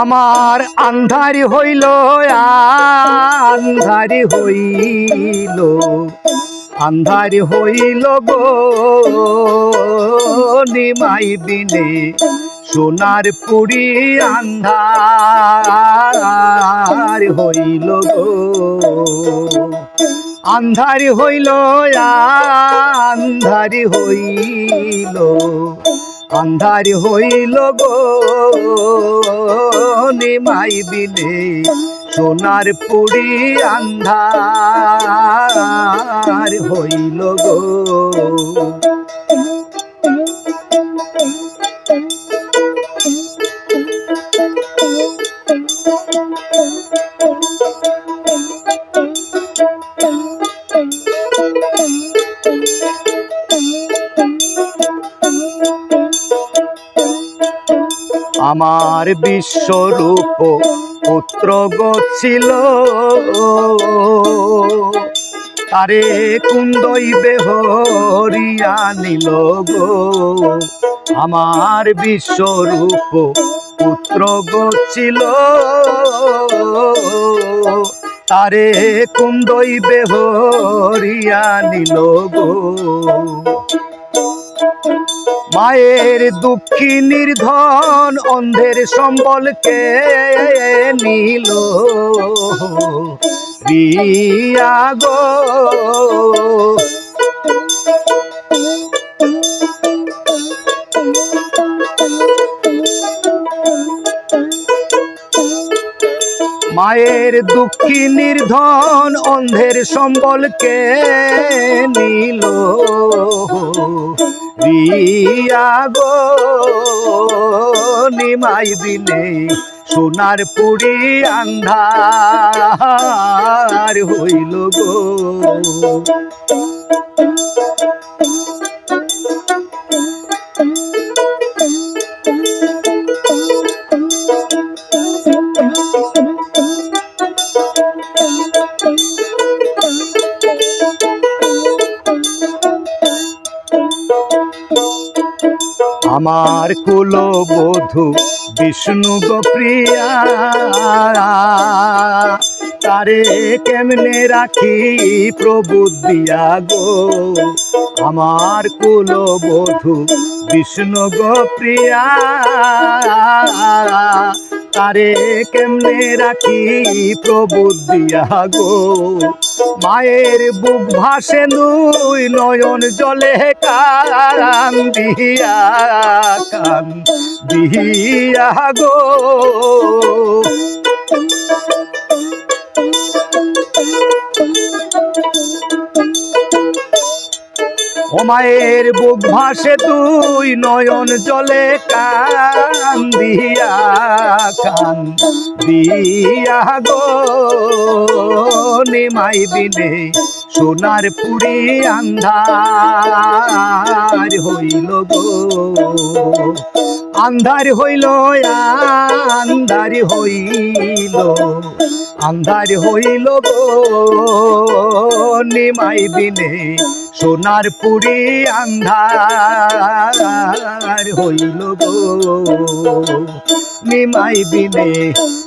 আমার আন্ধারি হইল আন্ধারি হইল আন্ধারি হইল গো নিমাই বিনে সোনার পুরি আন্ধার হইল গো। আন্ধারি হইল আন্ধারি হইল আন্ধারি হইল গো নিমাই বিনে সোনার পুরি আন্ধার হইল গো। আমার বিশ্বরূপ পুত্র গছিল। আরে কুন্দই বেহরিয়া নিল গো। আমার বিশ্বরূপ পুত্র গছিল। তারে কুন্দই বেহরিয়া নিল গো। মায়ের দুঃখী নির্ধন অন্ধের সম্বলকে নিল? রিয়া গো। মায়ের দুঃখী নির্ধন অন্ধের সম্বলকে নিল? রিয়া গো, নিমাই দিনে সোনার পুরি আন্ধার হইল গো। আমার কুলবধূ বিষ্ণু গোপ্রিয়া তারে কেমনে রাখি প্রভু দিয়া গো? আমার কুলবধূ বিষ্ণু গোপ্রিয়া তারে কেমনে রাখি প্রভু দিয়া গো? মায়ের বুক ভাসে নুই, নয়ন জলে কান দিয়া কান দিয়া গো। ও মায়ের বুক ভাসে, তুই নয়ন জলে কান দিয়া কান দিয়া গো। নিমাই দিনে সোনার পুরি আন্ধার হইল গো। আন্ধার হইল আন্ধার হইল। আন্ধার হইল গো, নিমাই বিনে সোনার পুরি আন্ধার হইল গো। নিমাই বিনে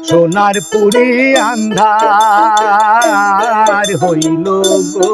সোনার পুরি আন্ধার হইল গো।